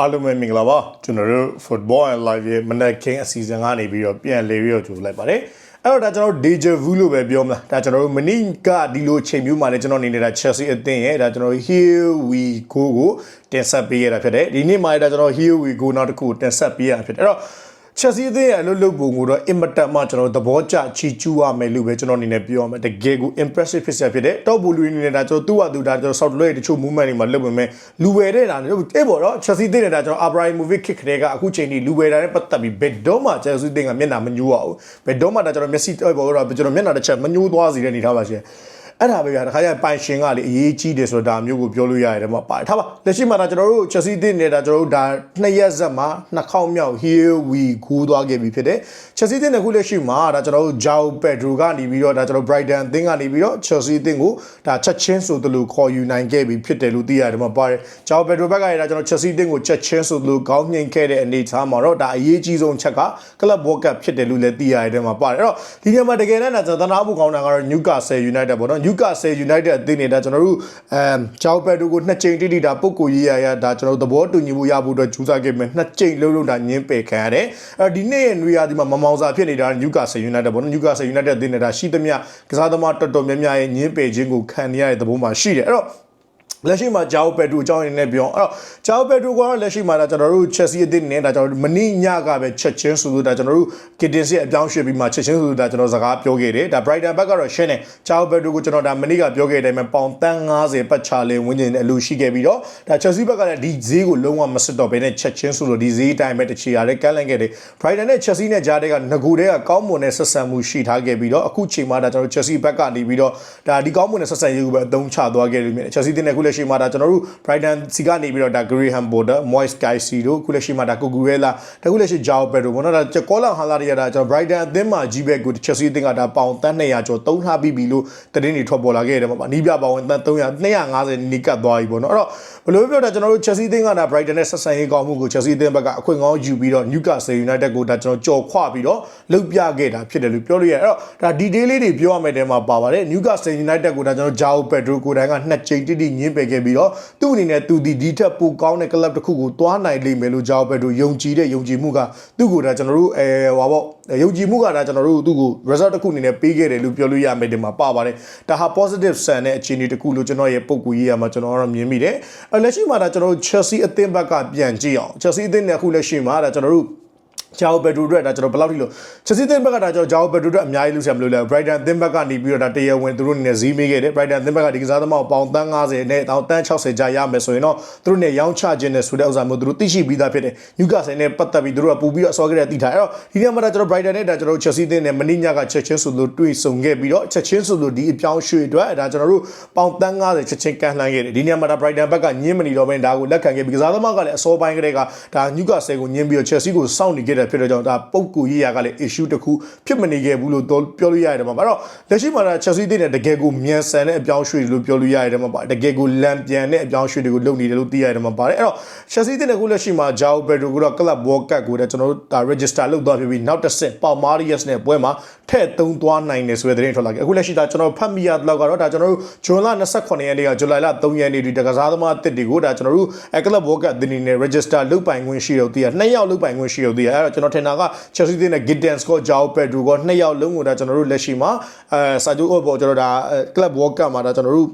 အားလုံးပဲမင်္ဂလာပါကျွန်တော်တို့ Football and Live ရဲ့မနက်ခင်းအစီအစဉ်ကနေပြီးတော့ပြန်လေပြီးတော့ကြိုလိုက်ပါတယ်အဲ့တော့ဒါကျွန်တော်တို့ deja vu လို့ပဲပြောမလားဒါကျွန်တော်တို့မနိကဒီလိုချိန်မျိုးမှာလည်းကျွန်တော်နေနေတာ Chelsea အသင်းရဲ့ဒါကျွန်တော်တို့ here we go ကိုတင်ဆက်ပေးရတာဖြစ်တယ်ဒီနေ့မှာဒါကျွန်တော် here we go နောက်တစ်ခုတင်ဆက်ပေးရတာဖြစ်တယ်အဲ့တော့ ချက်စီးသေးရဲ့အလုပ်လုပ်ပုံကိုတော့အင်မတန်မှကျွန်တော်သဘောကျချီကျူးရမယ်လို့ပဲကျွန်တော်အနေနဲ့ပြောရမယ်တကယ်ကို impressive ဖြစ်ဆက်ဖြစ်တဲ့တော့ဘူလူအနေနဲ့ဒါကျွန်တော်သူ့ဟာသူဒါကျွန်တော် soft load တချို့ movement တွေမှာလုပ်ပေမဲ့လူဝယ်တဲ့တာနဲ့အဲ့ပေါ်တော့ချက်စီးသေးတဲ့ဒါကျွန်တော် Abramovich kick တွေကအခုချိန်ထိလူဝယ်တာနဲ့ပတ်သက်ပြီးဘယ်တော့မှချက်စီးသေးကမျက်နှာမညိုးရဘူးဘယ်တော့မှဒါကျွန်တော်မျက်စိပေါ်တော့ကျွန်တော်မျက်နှာတစ်ချက်မညိုးသွားစေတဲ့အနေထားပါရှင် အဲ့ဒါပဲဗျာတခါကျပိုင်ရှင်ကလေအရေးကြီးတယ်ဆိုတာဒါမျိုးကိုပြောလို့ရတယ်တဲ့မှာပါတယ်ထားပါလက်ရှိမှာဒါကျွန်တော်တို့ချက်စီးသစ်နေတာကျွန်တော်တို့ဒါနှစ်ရက်ဆက်မှာနှစ်ခေါက်မြောက် here we go သွားခဲ့ပြီဖြစ်တယ်ချက်စီးသစ်နှစ်ခုလက်ရှိမှာဒါကျွန်တော်တို့ Jao Pedro ကနေပြီးတော့ဒါကျွန်တော် Brighton အသင်းကနေပြီးတော့ Chelsea အသင်းကိုဒါချက်ချင်းဆိုသလိုခေါ်ယူနိုင်ခဲ့ပြီဖြစ်တယ်လို့သိရတယ်မှာပါတယ် Jao Pedro ဘက်ကရဒါကျွန်တော် Chelsea အသင်းကိုချက်ချင်းဆိုသလိုခေါင်းညှိခဲ့တဲ့အနေအထားမှာတော့ဒါအရေးကြီးဆုံးချက်က Club World Cup ဖြစ်တယ်လို့လည်းသိရတယ်မှာပါတယ်အဲ့တော့ဒီညမှာတကယ်တမ်းဒါကျွန်တော်သနာဖို့ကောင်းတာကတော့ Newcastle United ပေါ့နော် Newcastle United အသင်းနေတာကျွန်တော်တို့အမ်ဂျောက်ပက်တို့ကိုနှစ်ကြိမ်တိတိဒါပုတ်ကိုရေးရရဒါကျွန်တော်တို့သဘောတူညီမှုရဖို့အတွက်ကြိုးစားခဲ့မယ်နှစ်ကြိမ်လုံးလုံးဒါညင်းပယ်ခံရတယ်အဲဒီနေ့ရဲ့နွေရာသီမှာမမောင်စာဖြစ်နေတာ Newcastle United ပေါ့နော် Newcastle United အသင်းနေတာရှိသမျှကစားသမားတော်တော်များများရဲ့ညင်းပယ်ခြင်းကိုခံရတဲ့သဘောမှာရှိတယ်အဲ့တော့ လက်ရှိမှာဂျာအိုပက်တူအကြောင်းရင်းနဲ့ပြောအဲ့တော့ဂျာအိုပက်တူကတော့လက်ရှိမှာဒါကျွန်တော်တို့ချက်စီအသင်းနဲ့ဒါကျွန်တော်တို့မနေ့ညကပဲချက်ချင်းဆိုလို့ဒါကျွန်တော်တို့ကစ်တင်စီအပြောင်းရွှေ့ပြီးမှချက်ချင်းဆိုလို့ဒါကျွန်တော်စကားပြောခဲ့တယ်ဒါ Brighton ဘက်ကတော့ရှင်းတယ်ဂျာအိုပက်တူကိုကျွန်တော်ဒါမနေ့ကပြောခဲ့တဲ့အတိုင်းပဲပေါင်တန်း90ပတ်ချလေဝင်းကျင်တဲ့အလူရှိခဲ့ပြီးတော့ဒါချက်စီဘက်ကလည်းဒီဈေးကိုလုံးဝမစစ်တော့ဘဲနဲ့ချက်ချင်းဆိုလို့ဒီဈေးတိုင်းပဲတချီရတယ်ကန့်လန့်ခဲ့တယ် Brighton နဲ့ချက်စီနဲ့ဂျားတဲ့ကငကူတဲ့ကကောင်းမွန်တဲ့ဆက်ဆံမှုရှိထားခဲ့ပြီးတော့အခုချိန်မှာဒါကျွန်တော်ချက်စီဘက်ကနေပြီးတော့ဒါဒီကောင်းမွန်တဲ့ဆက်ဆံရေးကိုပဲအသုံးချသွားခဲ့လို့မြင်တယ်ချက်စီတင်တဲ့အခုလက်ရှိမှာဒါကျွန်တော်တို့ Brighton စီကနေပြီးတော့ဒါ Graham Potter, Moise Caicedo တို့ခုလက်ရှိမှာဒါ Cucurella ဒါခုလက်ရှိ Joao Pedro ဘောနော်ဒါကောလာဟာလာတွေရတာကျွန်တော် Brighton အသင်းမှာကြီးပဲကို Chelsea အသင်းကဒါပေါင်တန်း200ကျော်သုံးထားပြီးပြီလို့သတင်းတွေထွက်ပေါ်လာခဲ့တယ်မှာနီးပြပေါင်တန်း300 250နီးကပ်သွားပြီပေါ့နော်အဲ့တော့ဘယ်လိုပြောတာကျွန်တော်တို့ Chelsea အသင်းကဒါ Brighton နဲ့ဆက်ဆံရေးကောင်းမှုကို Chelsea အသင်းဘက်ကအခွင့်ကောင်းယူပြီးတော့ Newcastle United ကိုဒါကျွန်တော်ကြော်ခွပြီးတော့လှုပ်ပြခဲ့တာဖြစ်တယ်လို့ပြောလို့ရတယ်အဲ့တော့ဒါ detail လေးတွေပြောရမယ့်တဲမှာပါပါတယ် Newcastle United ကိုဒါကျွန်တော် Joao Pedro ကိုတိုင်ကနှစ်ကြိမ်တိတိညင်းပယ်ခဲ့ပြီးတော့သူ့အနေနဲ့သူဒီဒီထက်ပိုကောင်းတဲ့ club တစ်ခုကိုတွားနိုင်လိမ့်မယ်လို့ Joao Pedro ယုံကြည်တဲ့ယုံကြည်မှုကသူ့ကိုဒါကျွန်တော်တို့အဲဟောပေါ့ယုံကြည်မှုကဒါကျွန်တော်တို့သူ့ကို result တစ်ခုအနေနဲ့ပေးခဲ့တယ်လို့ပြောလို့ရမယ်ဒီမှာပါပါတယ်ဒါဟာ positive ဆန်တဲ့အခြေအနေတစ်ခုလို့ကျွန်တော်ရဲ့ပုံကူရေးရမှာကျွန်တော်ကတော့မြင်မိတယ်အဲလက်ရှိမှာဒါကျွန်တော်တို့ Chelsea အသင်းဘက်ကပြန်ကြည့်အောင် Chelsea အသင်းနဲ့အခုလက်ရှိမှာဒါကျွန်တော်တို့ ဂျာအိုဘက်ဒူအတွက်ဒါကျွန်တော်ဘယ်လောက်ထိလို့ချက်စီသင်းဘက်ကဒါကျွန်တော်ဂျာအိုဘက်ဒူအတွက်အများကြီးလို့ဆရာမလို့လဲ Brighton သင်းဘက်ကနေပြီးတော့ဒါတရားဝင်သူတို့အနေနဲ့ဈေးမေးခဲ့တယ် Brighton သင်းဘက်ကဒီကစားသမားကိုပေါင်တန်း90နဲ့တောင်တန်း60ကြာရမယ်ဆိုရင်တော့သူတို့နဲ့ရောင်းချခြင်းနဲ့ဆိုတဲ့ဥစ္စာမျိုးသူတို့သိရှိပြီးသားဖြစ်တယ် Newcastle နဲ့ပတ်သက်ပြီးသူတို့ကပူပြီးတော့အစောကတည်းကသိထားအဲ့တော့ဒီနေ့မှာဒါကျွန်တော် Brighton နဲ့ဒါကျွန်တော် Chelsea သင်းနဲ့မနေ့ညကချက်ချင်းဆိုလို့တွေ့ဆုံခဲ့ပြီးတော့ချက်ချင်းဆိုလို့ဒီအပြောင်းရွှေ့အတွက်ဒါကျွန်တော်တို့ပေါင်တန်း90ချက်ချင်းကန်လှမ်းခဲ့တယ်ဒီနေ့မှာဒါ Brighton ဘက်ကညင်းမနေတော့ဘဲဒါကိုလက်ခံခဲ့ပြီးကစားသမားကလည်းအစောပိုင်းကတည်းကဒါ Newcastle ကိုညင်းပြီးတော့ Chelsea ကိုစောင့်နေခဲ့တယ်ဖြစ်တဲ့ကြောင့်ဒါပုံကူရေးရကလည်း issue တစ်ခုဖြစ်မနေခဲ့ဘူးလို့ပြောလို့ရတယ်မှာပါအဲ့တော့လက်ရှိမှာဒါ Chelsea တဲ့တကယ်ကိုမြန်ဆန်တဲ့အပြောင်းရွှေ့လို့ပြောလို့ရတယ်မှာပါတကယ်ကိုလန်ပြန်တဲ့အပြောင်းရွှေ့တွေကိုလုပ်နေတယ်လို့သိရတယ်မှာပါတယ်အဲ့တော့ Chelsea တဲ့ကိုလက်ရှိမှာ Joao Pedro ကိုတော့ Club World Cup ကိုလည်းကျွန်တော်တို့ဒါ register လုပ်သွားပြီးနောက်တစ်ဆင့်ပေါ Marius နဲ့ပွဲမှာထည့်သုံးသွားနိုင်တယ်ဆိုတဲ့သတင်းထွက်လာခဲ့အခုလက်ရှိဒါကျွန်တော်ဖတ်မိရတော့ကတော့ဒါကျွန်တော်တို့ဇွန်လ28ရက်နေ့ကဇူလိုင်လ3ရက်နေ့ဒီတကစားသမားတစ်တွေကိုဒါကျွန်တော်တို့ Club World Cup တင်းနေ register လုပ်ပိုင်ခွင့်ရှိတော့တည်ရနှစ်ယောက်လုပ်ပိုင်ခွင့်ရှိတော့တည်ရအဲ့တော့ကျွန်တော်ထင်တာက Chelsea တဲ့ Giddens ကို Joao Pedro ကိုနှစ်ယောက်လုံးကိုဒါကျွန်တော်တို့လက်ရှိမှာအဲစာချုပ်အော်ပေါ်ကျွန်တော်ဒါ Club World Cup မှာဒါကျွန်တော်တို့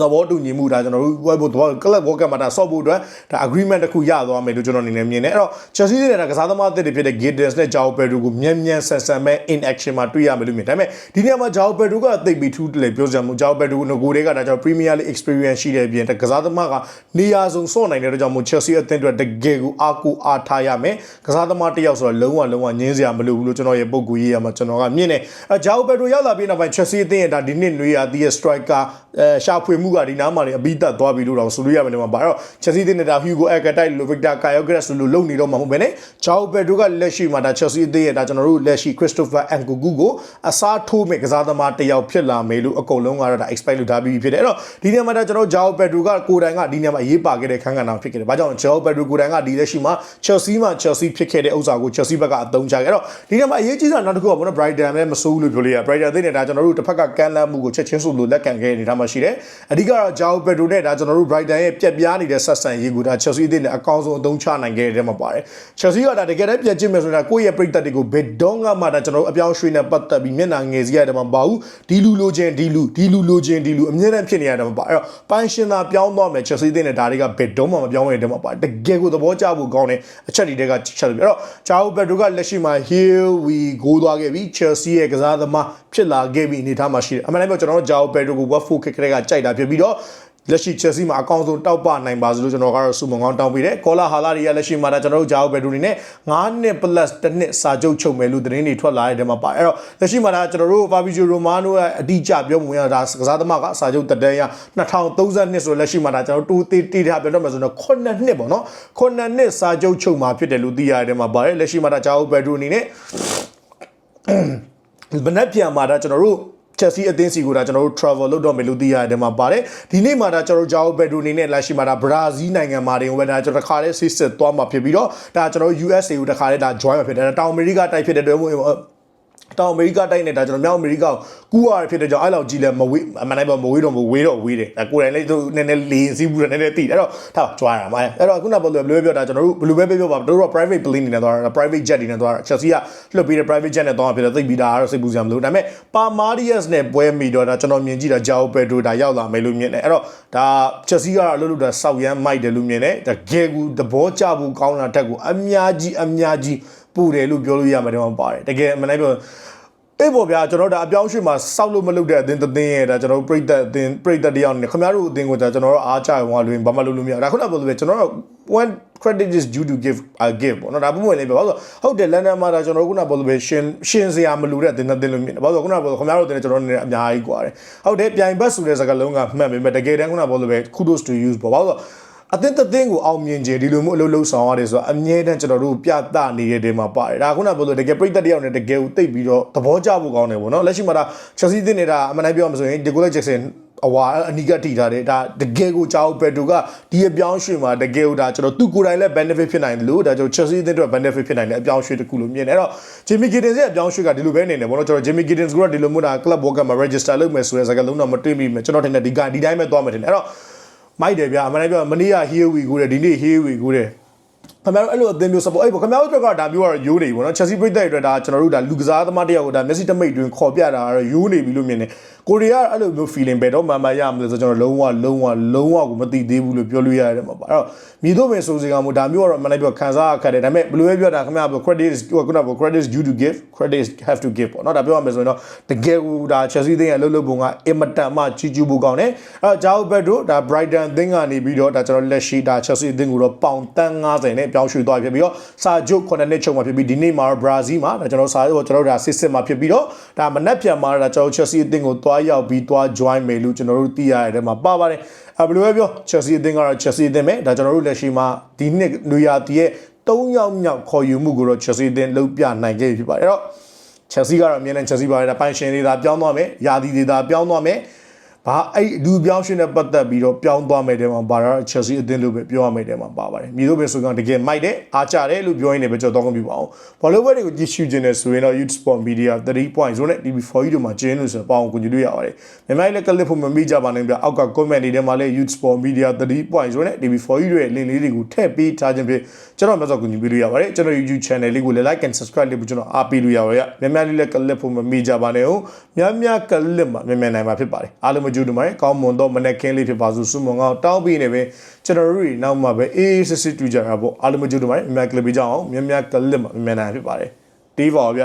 သဘောတူညီမှုဒါကျွန်တော်တို့ဝယ်ဖို့သဘော club work မှာဒါဆော့ဖို့အတွက်ဒါ agreement တစ်ခုရသွားမယ်လို့ကျွန်တော်အနေနဲ့မြင်တယ်အဲ့တော့ Chelsea ရဲ့ဒါကစားသမားအသစ်တွေဖြစ်တဲ့ Giddens နဲ့ Joao Pedro ကိုမြန်မြန်ဆန်ဆန်ပဲ in action မှာတွေ့ရမယ်လို့မြင်ဒါပေမဲ့ဒီနေရာမှာ Joao Pedro ကသိပ်ပြီးထူးတယ်လေပြောစရာမလို Joao Pedro ငကိုတွေကဒါကျွန်တော် Premier League experience ရှိတဲ့အပြင်ကစားသမားကနေရာစုံစော့နိုင်တဲ့အတွက်ကြောင့်မို့ Chelsea အသင်းအတွက်တကယ်ကိုအားကိုအားထားရမယ်ကစားသမားတစ်ယောက်ဆိုတော့လုံးဝလုံးဝငင်းစရာမလိုဘူးလို့ကျွန်တော်ရဲ့ပုံကူရေးရမှာကျွန်တော်ကမြင်တယ်အဲ Joao Pedro ရောက်လာပြီးနောက်ပိုင်း Chelsea အသင်းရဲ့ဒါဒီနှစ်နွေရာသီရဲ့ striker အဲရှာဖွေမှုကဒီနားမှာနေအပြီးသက်သွားပြီလို့တော့ဆိုလို့ရမယ်ဒီမှာဘာတော့ Chelsea အသင်းနဲ့ဒါ Hugo Ekatite လို့ Victor Kyokeres လို့လုပ်နေတော့မှာမဟုတ်ဘဲနဲ့ Joao Pedro ကလက်ရှိမှာဒါ Chelsea အသင်းရဲ့ဒါကျွန်တော်တို့လက်ရှိ Christopher Nkunku ကိုအစားထိုးမဲ့ကစားသမားတစ်ယောက်ဖြစ်လာမယ်လို့အကုန်လုံးကတော့ဒါ expect လုပ်ထားပြီးဖြစ်တယ်အဲ့တော့ဒီနေရာမှာဒါကျွန်တော် Joao Pedro ကကိုယ်တိုင်ကဒီနေရာမှာအရေးပါခဲ့တဲ့ခန်းကဏ္ဍဖြစ်ခဲ့တယ်။ဘာကြောင့် Joao Pedro ကိုယ်တိုင်ကဒီလက်ရှိမှာ Chelsea မှာ Chelsea ဖြစ်ခဲ့တဲ့ဥစ္စာကို Chelsea ဘက်ကအသုံးချခဲ့။အဲ့တော့ဒီနေရာမှာအရေးကြီးတာနောက်တစ်ခုကဘောနော် Brighton ပဲမစိုးဘူးလို့ပြောလို့ရ။ Brighton သိနေတာကျွန်တော်တို့တစ်ဖက်ကကန်လန်းမှုကိုချက်ချင်းဆိုလို့လက်ခံခဲ့တဲ့အနေထားမှာမှာရှိတယ်အဓိကတော့ဂျာအိုပက်ဒိုနဲ့ဒါကျွန်တော်တို့ Brighton ရဲ့ပြက်ပြားနေတဲ့ဆက်ဆံရေးကိုဒါ Chelsea အသင်းနဲ့အကောင်းဆုံးအသုံးချနိုင်ခဲ့တဲ့မှာပါတယ် Chelsea ကဒါတကယ်တမ်းပြက်ချင်မယ်ဆိုတာကိုယ့်ရဲ့ပရိသတ်တွေကိုဘယ်တော့မှဒါကျွန်တော်တို့အပြောင်းရွှေ့နဲ့ပတ်သက်ပြီးမျက်နှာငယ်စရာတဲ့မှာပါဘူးဒီလူလိုချင်ဒီလူဒီလူလိုချင်ဒီလူအမြဲတမ်းဖြစ်နေရတယ်မှာပါအဲ့တော့ပိုင်ရှင်သာပြောင်းသွားမယ် Chelsea အသင်းနဲ့ဒါတွေကဘယ်တော့မှမပြောင်းနိုင်တဲ့မှာပါတကယ်ကိုသဘောကျဖို့ကောင်းတဲ့အချက်တွေကချက်လို့အဲ့တော့ဂျာအိုပက်ဒိုကလက်ရှိမှာ here we go သွားခဲ့ပြီ Chelsea ရဲ့ကစားသမားဖြစ်လာခဲ့ပြီအနေထားမှာရှိတယ်အမှန်တမ်းပြောကျွန်တော်တို့ဂျာအိုပက်ဒိုကို Watford ခက်ခက်ကကြိုက်တာဖြစ်ပြီးတော့လက်ရှိ Chelsea မှာအကောင်းဆုံးတောက်ပနိုင်ပါစလို့ကျွန်တော်ကတော့စုမုံကောင်းတောင်းပေးတယ်ကောလာဟာလာတွေကလက်ရှိမှာဒါကျွန်တော်တို့ဂျာအိုဘယ်ဒူနေနဲ့9နှစ် plus တစ်နှစ်စာချုပ်ချုပ်မယ်လို့သတင်းတွေထွက်လာတဲ့တဲမှာပါအဲ့တော့လက်ရှိမှာဒါကျွန်တော်တို့ Fabrizio Romano ရဲ့အတိအကျပြောမှုရတာကစားသမားကစာချုပ်တက်တန်းရ2032ဆိုလက်ရှိမှာဒါကျွန်တော်တို့တူတီတီထားပြောတော့မယ်ဆိုတော့9နှစ်ပေါ့နော်9နှစ်စာချုပ်ချုပ်မှာဖြစ်တယ်လို့သိရတဲ့တဲမှာပါတယ်လက်ရှိမှာဒါဂျာအိုဘယ်ဒူအနေနဲ့ဘနက်ပြန်မှာဒါကျွန်တော်တို့ Chelsea အသင်းစီကိုဒါကျွန်တော်တို့ travel လုပ်တော့မယ်လို့သိရတယ်ဒီမှာပါတယ်ဒီနေ့မှာဒါကျွန်တော်တို့ Joao Pedro အနေနဲ့လက်ရှိမှာဒါ Brazil နိုင်ငံမှာတင်ဝယ်ဒါကျွန်တော်တစ်ခါလေးစစ်စစ်သွားမှာဖြစ်ပြီးတော့ဒါကျွန်တော်တို့ USA ကိုတစ်ခါလေးဒါ join မှာဖြစ်တယ်တောင်အမေရိကတိုက်ဖြစ်တဲ့အတွက်မို့ တောင်အမေရိကတိုက်နေတာကျွန်တော်မြောက်အမေရိကကိုကူရဖြစ်တဲ့ကြောင့်အဲ့လောက်ကြီးလဲမဝေးအမှန်တိုင်းပေါ့မဝေးတော့မဝေးတော့ဝေးတယ်ဒါကိုယ်တိုင်လေးသူနည်းနည်းလေးစီးဘူးတယ်နည်းနည်းသိတယ်အဲ့တော့ထားကြွားရမှာအဲ့တော့ခုနကဘယ်လိုဘယ်လိုပြောတာကျွန်တော်တို့ဘယ်လိုပဲပြောပါတို့တော့ private plane နေနဲ့သွားတာ private jet တွေနဲ့သွားတာ Chelsea ကလွှတ်ပြီးတဲ့ private jet နဲ့သွားမှာဖြစ်တယ်သိပြီးတာကတော့စိတ်ပူစရာမလိုဒါပေမဲ့ Palmarius နဲ့ပွဲမိတော့ဒါကျွန်တော်မြင်ကြည့်တာ Joao Pedro ဒါရောက်လာမယ်လို့မြင်တယ်အဲ့တော့ဒါ Chelsea ကအလုပ်လုပ်တာစောက်ရမ်းမိုက်တယ်လို့မြင်တယ်ဒါ gel ကူသဘောကျဖို့ကောင်းတာတက်ကိုအများကြီးအများကြီး ပူတယ်လို့ပြောလို့ရမှာတော့ပါတယ်တကယ်အမှန်တမ်းပြောအေးပေါ့ဗျာကျွန်တော်ဒါအပြောင်းရွှေ့မှာစောက်လို့မလုပ်တဲ့အသင်းတသင်းရဲ့ဒါကျွန်တော်ပြိတက်အသင်းပြိတက်တရားနဲ့ခင်ဗျားတို့အသင်းကိုဒါကျွန်တော်တို့အားကြရုံကလွင်ဘာမှလုပ်လို့မရဒါခုနကပြောလို့ပဲကျွန်တော်တို့ when credit is due to give i give ပေါ့နော်ဒါပုံမှန်လေးပဲဘာလို့ဟုတ်တယ်လန်ဒန်မှာဒါကျွန်တော်တို့ခုနကပြောလို့ပဲရှင်ရှင်စရာမလိုတဲ့အသင်းတသင်းလို့မြင်တယ်ဘာလို့ခုနကပြောလို့ခင်ဗျားတို့အသင်းနဲ့ကျွန်တော်နဲ့အများကြီးကွာတယ်ဟုတ်တယ်ပြိုင်ဘက်ဆိုတဲ့စကားလုံးကမှန်ပေမဲ့တကယ်တမ်းခုနကပြောလို့ပဲ kudos to use ပေါ့ဘာလို့ အသင်းတစ်သင်းကိုအောင်မြင်ခြင်းဒီလိုမျိုးအလုပ်လုပ်ဆောင်ရတယ်ဆိုတော့အမြဲတမ်းကျွန်တော်တို့ပြသနေတဲ့တဲမှာပါတယ်ဒါခုနကပြောလို့တကယ်ပြိတ္တတယောက်နဲ့တကယ်ကိုတိတ်ပြီးတော့သဘောကျဖို့ကောင်းတယ်ပေါ့နော်လက်ရှိမှာဒါ Chelsea သင်းနေတာအမှန်တိုင်းပြောမှဆိုရင် Nicolas Jackson အဝါအနီးကထိထားတယ်ဒါတကယ်ကိုကြောက်ပက်တူကဒီအပြောင်းရွှေ့မှာတကယ်ကိုဒါကျွန်တော်သူကိုယ်တိုင်လည်း benefit ဖြစ်နိုင်တယ်လို့ဒါကျွန်တော် Chelsea အသင်းအတွက် benefit ဖြစ်နိုင်တယ်အပြောင်းရွှေ့တစ်ခုလို့မြင်တယ်အဲ့တော့ Jimmy Giddens ရဲ့အပြောင်းရွှေ့ကဒီလိုပဲနေတယ်ဘောနော်ကျွန်တော် Jimmy Giddens ကဒီလိုမျိုးဒါ club worker မှာ register လုပ်မယ်ဆိုတဲ့စကားလုံးတော့မတွေ့မိမယ်ကျွန်တော်ထင်တယ်ဒီကဒီတိုင်းပဲသွားမယ်ထင်တယ်အဲ့တော့ မိုက်တယ်ဗျာအမှန်တမ်းပြောမနေ့က here we go တယ်ဒီနေ့ here we go တယ်ခင်ဗျားတို့အဲ့လိုအသင်းမျိုး support အဲ့ပေါ့ခင်ဗျားတို့အတွက်ကဒါမျိုးကတော့ယိုးနေပြီပေါ့နော် Chelsea ပြည်သက်အတွက်ဒါကျွန်တော်တို့ဒါလူကစားသမားတယောက်ကိုဒါ Messi တမိတ်တွင်ခေါ်ပြတာကတော့ယိုးနေပြီလို့မြင်တယ် ကိုရီးယားအဲ့လိုမျိုး feeling ပဲတော့မှမရမလို့ဆိုကျွန်တော်လုံးဝလုံးဝလုံးဝကိုမသိသေးဘူးလို့ပြောလို့ရတယ်မှာပါအဲ့တော့မြည်တော့မယ်ဆိုစီကောင်မို့ဒါမျိုးကတော့မနိုင်ပြောခံစားခက်တယ်ဒါပေမဲ့ဘယ်လိုပဲပြောတာခင်ဗျားပြော credit is ဟိုခုနက credit is due to give credit have to give ပေါ့နော်ဒါပြောရမယ်ဆိုရင်တော့တကယ်ကိုဒါ Chelsea သင်းရဲ့အလုပ်လုပ်ပုံကအင်မတန်မှကြီးကျူးဖို့ကောင်းတယ်အဲ့တော့ Jao Pedro ဒါ Brighton သင်းကနေပြီးတော့ဒါကျွန်တော်လက်ရှိဒါ Chelsea သင်းကိုတော့ပေါင်တန်း90နဲ့ပြောင်းရွှေ့သွားဖြစ်ပြီးတော့စာချုပ်9နှစ်ချုပ်မှာဖြစ်ပြီးဒီနေ့မှာတော့ Brazil မှာဒါကျွန်တော်စာချုပ်ကျွန်တော်တို့ဒါစစ်စစ်မှာဖြစ်ပြီးတော့ဒါမနက်ဖြန်မှာဒါကျွန်တော် Chelsea အသင်းကိုတွားရောက်ပြီးတွား join မယ်လို့ကျွန်တော်တို့သိရတဲ့မှာပါပါတယ်အဲဘယ်လိုပဲပြော Chelsea အသင်းကတော့ Chelsea အသင်းပဲဒါကျွန်တော်တို့လက်ရှိမှာဒီနှစ်လူရာတီရဲ့၃ယောက်မြောက်ခေါ်ယူမှုကိုတော့ Chelsea အသင်းလုပ်ပြနိုင်ခဲ့ပြီဖြစ်ပါတယ်အဲ့တော့ Chelsea ကတော့အမြဲတမ်း Chelsea ပါတယ်ဒါပိုင်ရှင်တွေဒါပြောင်းသွားမယ်ယာတီတွေဒါပြောင်းသွားမယ် ဘာအဲ့လူပြောင်းရှင်နဲ့ပတ်သက်ပြီးတော့ပြောင်းသွားမယ်တဲ့မှာဘာတော့ Chelsea အသင်းလို့ပဲပြောရမယ်တဲ့မှာပါပါတယ်မြေတို့ပဲဆိုကောင်တကယ်မိုက်တယ်အားကြတယ်လို့ပြောရင်းနဲ့ပဲကြောက်တော့ကုန်ပြီပါအောင်ဘောလုံးပွဲတွေကိုကြည့်ရှုခြင်းနဲ့ဆိုရင်တော့ Youth Sport Media 3.0နဲ့ TV4 တို့မှာကျင်းလို့ဆိုတော့ပေါအောင်ကူညီလို့ရပါတယ်မြန်မာလည်းကလစ်ဖို့မမိကြပါနဲ့ဗျအောက်က comment တွေထဲမှာလည်း Youth Sport Media 3.0နဲ့ TV4 တို့ရဲ့ link လေးတွေကိုထည့်ပေးထားခြင်းဖြင့်ကျွန်တော်မျက်စောကူညီပေးလို့ရပါတယ်ကျွန်တော် YouTube channel လေးကိုလည်း like and subscribe လုပ်ပြီးကျွန်တော်အားပေးလို့ရပါတယ်မြန်မာလေးလည်းကလစ်ဖို့မမိကြပါနဲ့ဟုတ်များများကလစ်မှာမြန်မာနိုင်မှာဖြစ်ပါတယ်အားလုံးမကြိုးတူပါတယ်ကောင်းမွန်တော့မနေ့ကင်းလေးဖြစ်ပါစို့ဆုမွန်ကောင်းတောင်းပြီးနေပဲကျွန်တော်တို့တွေနောက်မှပဲအေးအေးစစ်စစ်တူကြတာပေါ့အားလုံးမကြိုးတူပါတယ်မြန်မာကလစ်ပေးကြအောင်များများကလစ်မှာမြန်မာနိုင်ဖြစ်ပါတယ်တီးပါဗျ